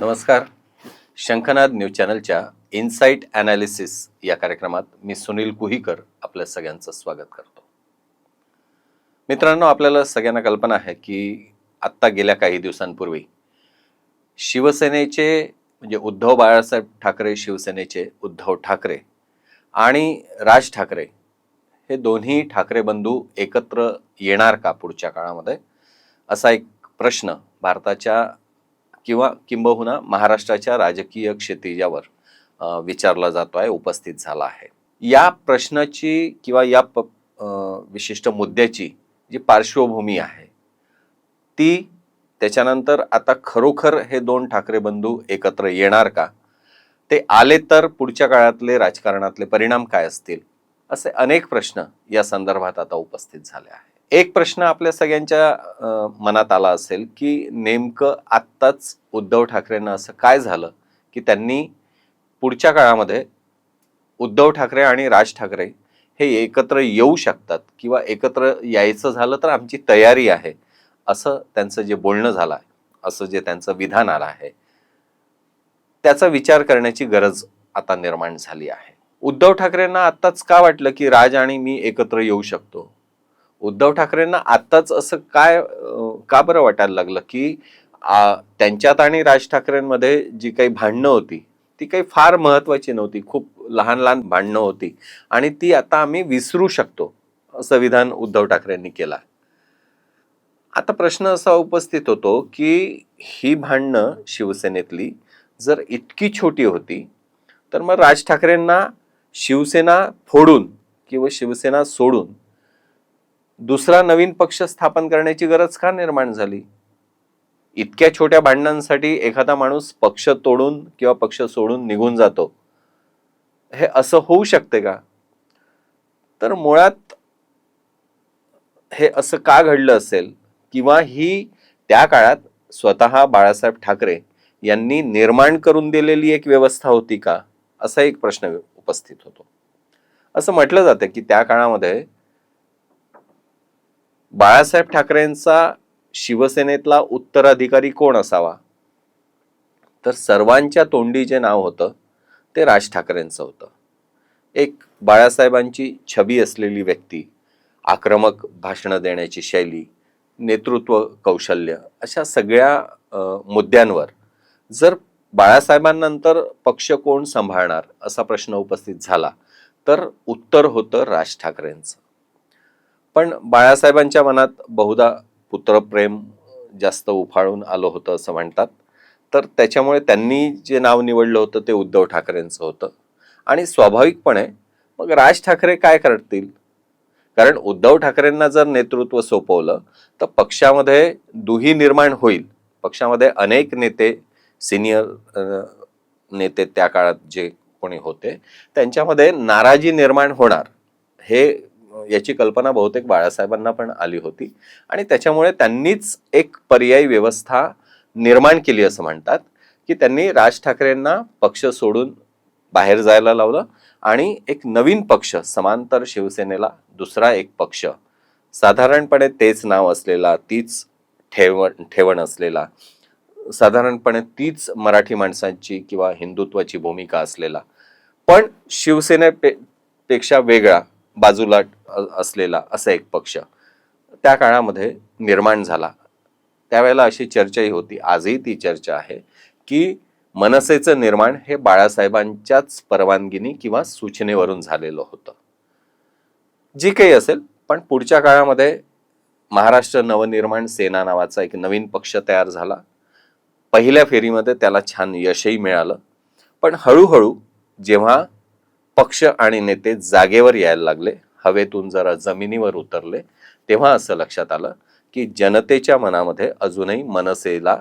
नमस्कार. शंखनाद न्यूज चॅनलच्या इन्साइट अनालिसिस या कार्यक्रमात मी सुनील कुहीकर आपल्या सगळ्यांचं स्वागत करतो. मित्रांनो आपल्याला सगळ्यांना कल्पना आहे की आत्ता गेल्या काही दिवसांपूर्वी शिवसेनेचे म्हणजे उद्धव बाळासाहेब ठाकरे शिवसेनेचे उद्धव ठाकरे आणि राज ठाकरे हे दोन्ही ठाकरे बंधू एकत्र येणार का पुढच्या काळामध्ये? असा एक प्रश्न भारताच्या किंवा किंबहुना महाराष्ट्राच्या राजकीय क्षितिजावर विचारला जातो आहे उपस्थित झाला आहे. या प्रश्नाची किंवा या प विशिष्ट मुद्द्याची जी पार्श्वभूमी आहे ती त्याच्यानंतर आता खरोखर हे दोन ठाकरे बंधू एकत्र येणार का? ते आले तर पुढच्या काळातले राजकारणातले परिणाम काय असतील? असे अनेक प्रश्न या संदर्भात आता उपस्थित झाले आहेत. एक प्रश्न आपल्या सगळ्यांच्या मनात आला असेल की नेमकं आत्ताच उद्धव ठाकरेंना असं काय झालं की त्यांनी पुढच्या काळामध्ये उद्धव ठाकरे आणि राज ठाकरे हे एकत्र येऊ शकतात किंवा एकत्र यायचं झालं तर आमची तयारी आहे. असं त्यांचं जे बोलणं झालं आहे असं जे त्यांचं विधान आलं आहे त्याचा विचार करण्याची गरज आता निर्माण झाली आहे. उद्धव ठाकरेंना आत्ताच का वाटलं की राज आणि मी एकत्र येऊ शकतो? उद्धव ठाकरेंना आत्ताच असं काय का बरं वाटायला लागलं की त्यांच्यात आणि राज ठाकरेंमध्ये जी काही भांडणं होती ती काही फार महत्वाची नव्हती खूप लहान लहान भांडणं होती आणि ती आता आम्ही विसरू शकतो असं विधान उद्धव ठाकरेंनी केलं आता प्रश्न असा उपस्थित होतो की ही भांडणं शिवसेनेतली जर इतकी छोटी होती तर मग राज ठाकरेंना शिवसेना फोडून किंवा शिवसेना सोडून दुसरा नवीन पक्ष स्थापन करण्याची गरज का निर्माण झाली? इतक्या छोट्या भांडणांसाठी एखादा माणूस पक्ष तोडून किंवा पक्ष सोडून निघून जातो हे असं होऊ शकते का? तर मुळात हे असं का घडलं असेल? किंवा ही त्या काळात स्वतः बाळासाहेब ठाकरे यांनी निर्माण करून दिलेली एक व्यवस्था होती का? असा एक प्रश्न उपस्थित होतो. असं म्हटलं जातं की त्या काळामध्ये बाळासाहेब ठाकरेंचा शिवसेनेतला उत्तराधिकारी कोण असावा? तर सर्वांच्या तोंडी जे नाव होतं ते राज ठाकरेंचं होतं. एक बाळासाहेबांची छबी असलेली व्यक्ती आक्रमक भाषणं देण्याची शैली नेतृत्व कौशल्य अशा सगळ्या मुद्द्यांवर जर बाळासाहेबांनंतर पक्ष कोण सांभाळणार असा प्रश्न उपस्थित झाला तर उत्तर होतं राज ठाकरेंचं. पण बाळासाहेबांच्या मनात बहुधा पुत्रप्रेम जास्त उफाळून आलं होतं असं म्हणतात. तर त्याच्यामुळे त्यांनी जे नाव निवडलं होतं ते उद्धव ठाकरेंचं होतं. आणि स्वाभाविकपणे मग राज ठाकरे काय करतील? कारण उद्धव ठाकरेंना जर नेतृत्व सोपवलं तर पक्षामध्ये दुही निर्माण होईल. पक्षामध्ये अनेक नेते सिनियर नेते त्या काळात जे कोणी होते त्यांच्यामध्ये नाराजी निर्माण होणार. हे याची कल्पना बहुतेक बाळासाहेबांना पण आली होती. आणि त्याच्यामुळे त्यांनीच एक पर्यायी व्यवस्था निर्माण केली असं म्हणतात की त्यांनी राज ठाकरेंना पक्ष सोडून बाहेर जायला लावलं. आणि एक नवीन पक्ष समांतर शिवसेनेला दुसरा एक पक्ष. साधारणपणे तेच नाव असलेला तीच ठेवण ठेवण असलेला साधारणपणे तीच मराठी माणसांची किंवा हिंदुत्वाची भूमिका असलेला. पण शिवसेनेपे पेक्षा वेगळा बाजूला असलेला असा एक पक्ष त्या काळामध्ये निर्माण झाला. त्यावेळेला अशी चर्चाही होती. आजही ती चर्चा आहे की मनसेचं निर्माण हे बाळासाहेबांच्याच परवानगीने किंवा सूचनेवरून झालेलं होतं. जी काही असेल पण पुढच्या काळामध्ये महाराष्ट्र नवनिर्माण सेना नावाचा एक नवीन पक्ष तयार झाला. पहिल्या फेरीमध्ये त्याला छान यशही मिळालं. पण हळूहळू जेव्हा पक्ष आणि नेते जागेवर यायला लागले हवेतून जरा जमिनीवर उतरले तेव्हा असं लक्षात आलं की जनतेच्या मनामध्ये अजूनही मनसेला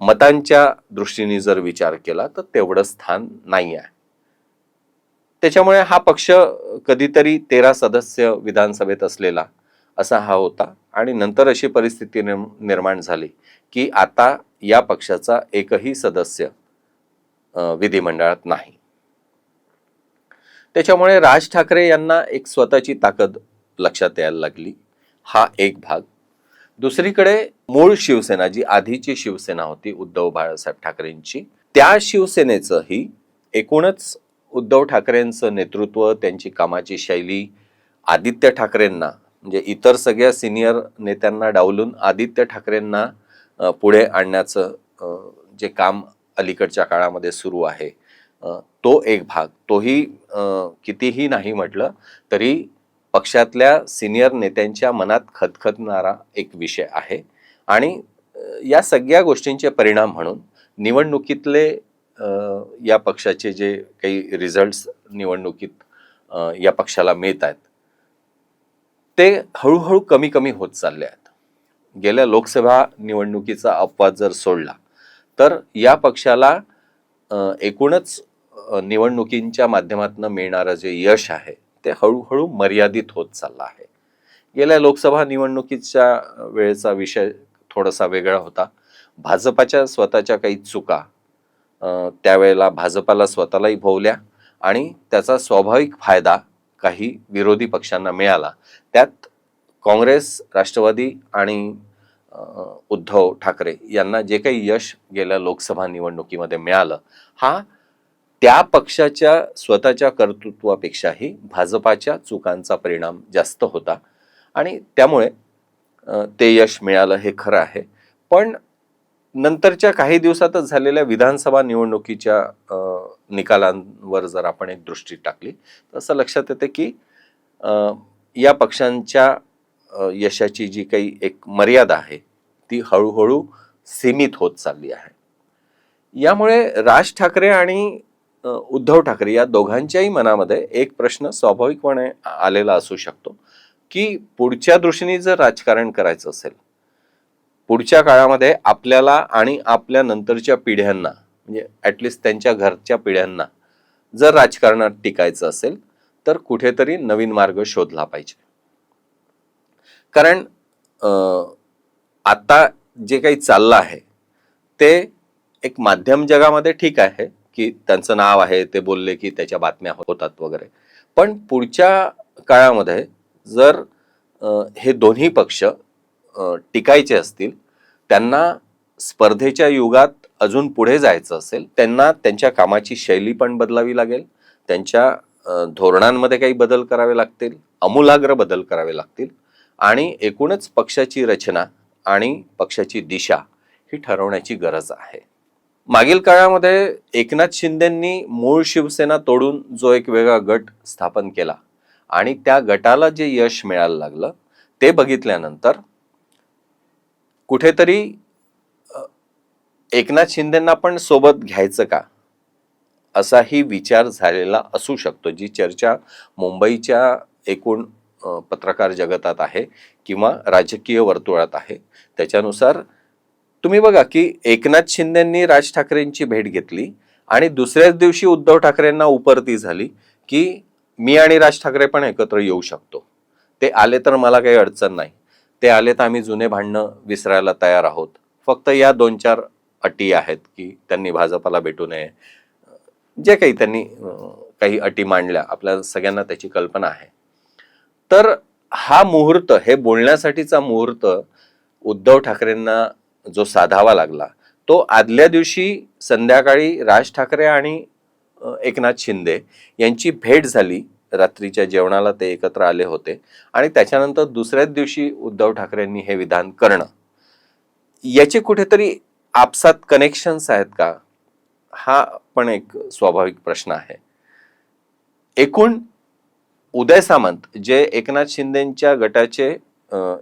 मतांच्या दृष्टीने जर विचार केला तर तेवढं स्थान नाही आहे त्याच्यामुळे हा पक्ष कधीतरी तेरा सदस्य विधानसभेत असलेला असा हा होता आणि नंतर अशी परिस्थिती निर्माण झाली की आता या पक्षाचा एकही सदस्य विधिमंडळात नाही. त्याच्यामुळे राज ठाकरे यांना एक स्वतःची ताकद लक्षात यायला लागली. हा एक भाग. दुसरीकडे मूळ शिवसेना जी आधीची शिवसेना होती उद्धव बाळासाहेब ठाकरेंची त्या शिवसेनेचंही एकूणच उद्धव ठाकरेंचं नेतृत्व त्यांची कामाची शैली आदित्य ठाकरेंना म्हणजे इतर सगळ्या सिनियर नेत्यांना डावलून आदित्य ठाकरेंना पुढे आणण्याचं जे काम अलीकडच्या काळामध्ये सुरू आहे तो एक भाग. तोही कितीही नाही म्हटलं तरी पक्षातल्या सिनियर नेत्यांच्या मनात खतखतणारा एक विषय आहे. आणि या सगळ्या गोष्टींचे परिणाम म्हणून निवडणुकीतले या पक्षाचे जे काही रिझल्ट्स निवडणुकीत या पक्षाला मिळत आहेत ते हळूहळू कमी कमी होत चालले आहेत. गेल्या लोकसभा निवडणुकीचा अपवाद जर सोडला तर या पक्षाला एकूणच निवडणुकींच्या माध्यमातून मिळणारं जे यश आहे ते हळूहळू मर्यादित होत चाललं आहे. गेल्या लोकसभा निवडणुकीच्या वेळेचा विषय थोडासा वेगळा होता. भाजपाच्या स्वतःच्या काही चुका त्यावेळेला भाजपाला स्वतःलाही भोवल्या आणि त्याचा स्वाभाविक फायदा काही विरोधी पक्षांना मिळाला. त्यात काँग्रेस राष्ट्रवादी आणि उद्धव ठाकरे यांना जे काही यश गेल्या लोकसभा निवडणुकीमध्ये मिळालं हा त्या पक्षाच्या स्वतःच्या कर्तृत्वापेक्षाही भाजपाच्या चुकांचा परिणाम जास्त होता. आणि त्यामुळे ते यश मिळालं हे खरं आहे. पण नंतरच्या काही दिवसातच झालेल्या विधानसभा निवडणुकीच्या निकालांवर जर आपण एक दृष्टी टाकली तर असं लक्षात येते की या पक्षांच्या यशाची जी काही एक मर्यादा आहे ती हळूहळू सीमित होत चालली आहे. यामुळे राज ठाकरे आणि उद्धव ठाकरे या दोघांच्याही मनामध्ये एक प्रश्न स्वाभाविकपणे आलेला असू शकतो. की पुढच्या दृष्टीने जर राजकारण करायचं असेल पुढच्या काळामध्ये आपल्याला आणि आपल्या नंतरच्या पिढ्यांना म्हणजे ॲटलिस्ट त्यांच्या घरच्या पिढ्यांना जर राजकारणात टिकायचं असेल तर कुठेतरी नवीन मार्ग शोधला पाहिजे. कारण आता जे काही चाललं आहे ते एक माध्यम जगामध्ये ठीक आहे की त्यांचं नाव आहे ते बोलले की त्याच्या बातम्या होतात वगैरे. पण पुढच्या काळामध्ये जर हे दोन्ही पक्ष टिकायचे असतील त्यांना स्पर्धेच्या युगात अजून पुढे जायचं असेल त्यांना त्यांच्या कामाची शैली पण बदलावी लागेल त्यांच्या धोरणांमध्ये काही बदल करावे लागतील अमूलाग्र बदल करावे लागतील आणि एकूणच पक्षाची रचना आणि पक्षाची दिशा ही ठरवण्याची गरज आहे. मागील काळामध्ये एकनाथ शिंदेंनी मूळ शिवसेना तोडून जो एक वेगळा गट स्थापन केला आणि त्या गटाला जे यश मिळायला लागलं ते बघितल्यानंतर कुठेतरी एकनाथ शिंदेंना पण सोबत घ्यायचं का? असाही विचार झालेला असू शकतो जी चर्चा मुंबईच्या एकूण पत्रकार जगतात आहे किंवा राजकीय वर्तुळात आहे. त्याच्यानुसार तुम्ही बघा की एकनाथ शिंदेंनी राज ठाकरेंची भेट घेतली आणि दुसऱ्याच दिवशी उद्धव ठाकरेंना उपरती झाली की मी आणि राज ठाकरे पण एकत्र येऊ शकतो. ते आले तर मला काही अडचण नाही. ते आले तर आम्ही जुने भांडणं विसरायला तयार आहोत. फक्त या दोन चार अटी आहेत की त्यांनी भाजपाला भेटू नये. जे काही त्यांनी काही अटी मांडल्या आपल्या सगळ्यांना त्याची कल्पना आहे. तर हा मुहूर्त हे बोलण्यासाठीचा मुहूर्त उद्धव ठाकरेंना जो साधावा लागला तो आदल्या दिवशी संध्याकाळी राज ठाकरे आणि एकनाथ शिंदे यांची भेट झाली रात्रीच्या जेवणाला ते एकत्र आले होते. आणि त्याच्यानंतर दुसऱ्याच दिवशी उद्धव ठाकरेंनी हे विधान करणं. याचे कुठेतरी आपसात कनेक्शन्स आहेत का? हा पण एक स्वाभाविक प्रश्न आहे. एकूण उदय सामंत जे एकनाथ शिंदेच्या गटाचे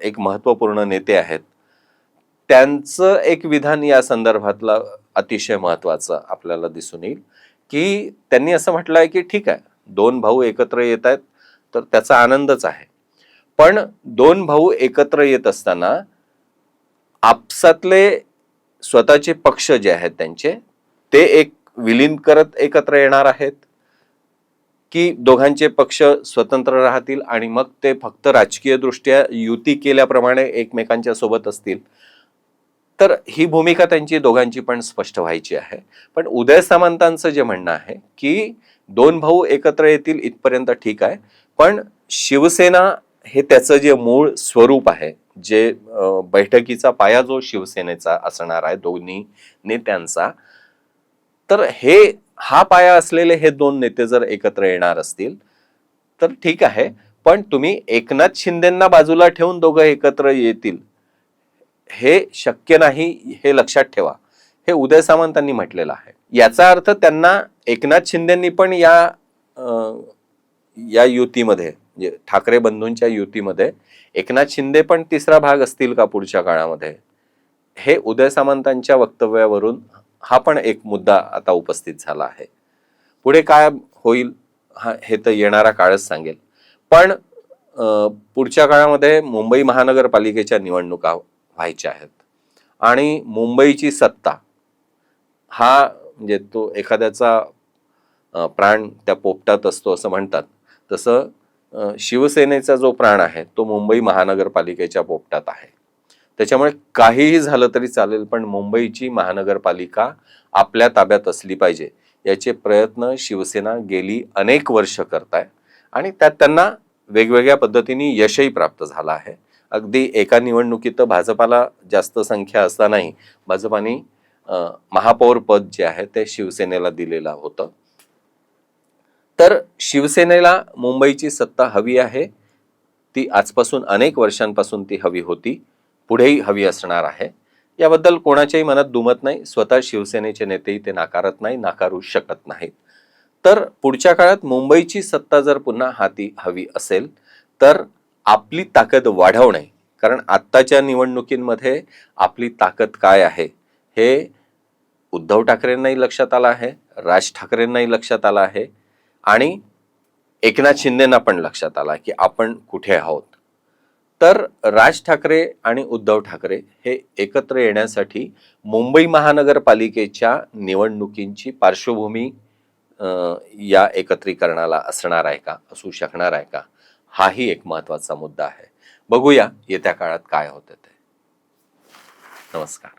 एक महत्त्वपूर्ण नेते आहेत त्यांचं एक विधान या संदर्भातला अतिशय महत्वाचं आपल्याला दिसून येईल की त्यांनी असं म्हटलं आहे की ठीक आहे दोन भाऊ एकत्र येत आहेत तर त्याचा आनंदच आहे. पण दोन भाऊ एकत्र येत असताना आपसातले स्वतःचे पक्ष जे आहेत त्यांचे ते एक विलीन करत एकत्र येणार आहेत की दोघांचे पक्ष स्वतंत्र राहतील आणि मग ते फक्त राजकीय दृष्ट्या युती केल्याप्रमाणे एकमेकांच्या सोबत असतील? तर ही भूमिका त्यांची दोघांची पण स्पष्ट व्हायची आहे. पण उदय सामंतांचं जे म्हणणं आहे की दोन भाऊ एकत्र येतील इथपर्यंत ठीक आहे. पण शिवसेना हे त्याचं जे मूळ स्वरूप आहे जे बैठकीचा पाया जो शिवसेनेचा असणार आहे दोन्ही नेत्यांचा तर हे हा पाया असलेले हे दोन नेते जर एकत्र येणार असतील तर ठीक आहे. पण तुम्ही एकनाथ शिंदेना बाजूला ठेवून दोघं एकत्र येतील हे शक्य नाही हे लक्षात ठेवा. हे उदय सामंतांनी म्हटलेलं आहे. याचा अर्थ त्यांना एकनाथ शिंदेंनी पण या या युतीमध्ये म्हणजे ठाकरे बंधूंच्या युतीमध्ये एकनाथ शिंदे पण तिसरा भाग असतील का पुढच्या काळामध्ये? हे उदय सामंतांच्या वक्तव्यावरून हा पण एक मुद्दा आता उपस्थित झाला आहे. पुढे काय होईल हा हे तर येणारा काळच सांगेल. पण पुढच्या काळामध्ये मुंबई महानगरपालिकेच्या निवडणुका व्हायच्या आहेत. आणि मुंबईची सत्ता हा म्हणजे तो एखाद्याचा प्राण त्या पोपटात असतो असं म्हणतात. तसं शिवसेनेचा जो प्राण आहे तो मुंबई महानगरपालिकेच्या पोपटात आहे. त्याच्यामुळे काहीही झालं तरी चालेल पण मुंबईची महानगरपालिका आपल्या ताब्यात असली पाहिजे याचे प्रयत्न शिवसेना गेली अनेक वर्ष करत आहे आणि त्यात त्यांना वेगवेगळ्या पद्धतीने यशही प्राप्त झालं आहे. अगदी एका निवडणुकीत भाजपाला जास्त संख्या असतानाही भाजपाने महापौर पद जे आहे ते शिवसेनेला दिलेलं होतं. तर शिवसेनेला मुंबईची सत्ता हवी आहे. ती आजपासून अनेक वर्षांपासून ती हवी होती. पुढेही हवी असणार आहे. याबद्दल कोणाच्याही मनात दुमत नाही. स्वतः शिवसेनेचे नेतेही ते नाकारत नाही नाकारू शकत नाहीत. तर पुढच्या काळात मुंबईची सत्ता जर पुन्हा हाती हवी असेल तर आपली ताकद वाढवणे कारण आत्ताच्या निवडणुकींमध्ये आपली ताकद काय आहे? हे उद्धव ठाकरेंनाही लक्षात आलं आहे राज ठाकरेंनाही लक्षात आलं आहे आणि एकनाथ शिंदेना पण लक्षात आला की आपण कुठे आहोत. तर राज ठाकरे आणि उद्धव ठाकरे हे एकत्र येण्यासाठी मुंबई महानगरपालिकेच्या निवडणुकींची पार्श्वभूमी या एकत्रीकरणाला असणार आहे का असू शकणार आहे का? हाही एक महत्त्वाचा मुद्दा आहे. बघूया येत्या काळात काय होते ते. नमस्कार.